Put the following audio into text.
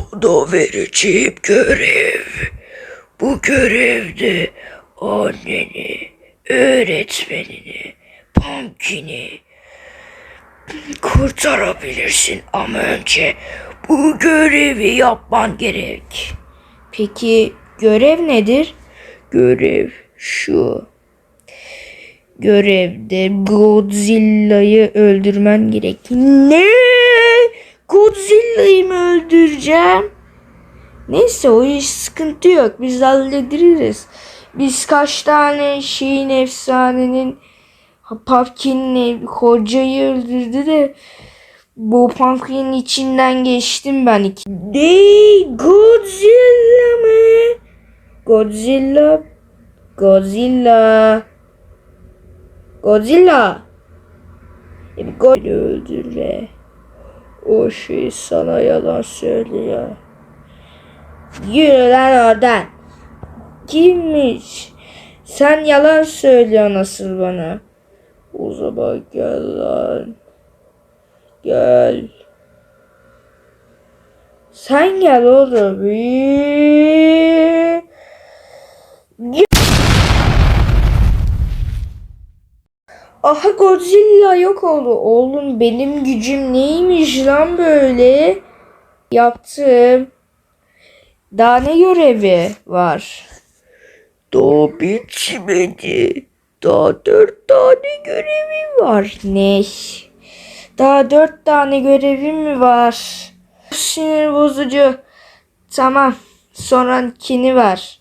Sana vereceğim görev. Bu görevde anneni, öğretmenini, Pumpkin'i kurtarabilirsin ama önce bu görevi yapman gerek. Peki görev nedir? Görev şu. Görevde Godzilla'yı öldürmen gerek. Ne? Mı öldüreceğim? Neyse o iş sıkıntı yok. Biz hallederiz. Biz kaç tane şeyin efsanenin Pumpkin'in kocayı öldürdü de bu Pumpkin'in içinden geçtim ben iki. Dey Godzilla mı? Godzilla Godzilla Godzilla e Go- öldür o şey sana yalan söylüyor. Yürü lan oradan. Kimmiş? Sen yalan söylüyorsun nasıl bana. O zaman gel lan. Gel. Sen gel oğlum. Aha Godzilla yok oldu. Oğlum benim gücüm neymiş lan böyle? Yaptım. Daha ne görevi var? Daha bitmedi. Daha dört tane görevim var. Ne? Daha dört tane görevim mi var? Sinir bozucu. Tamam. Sonrakini ver.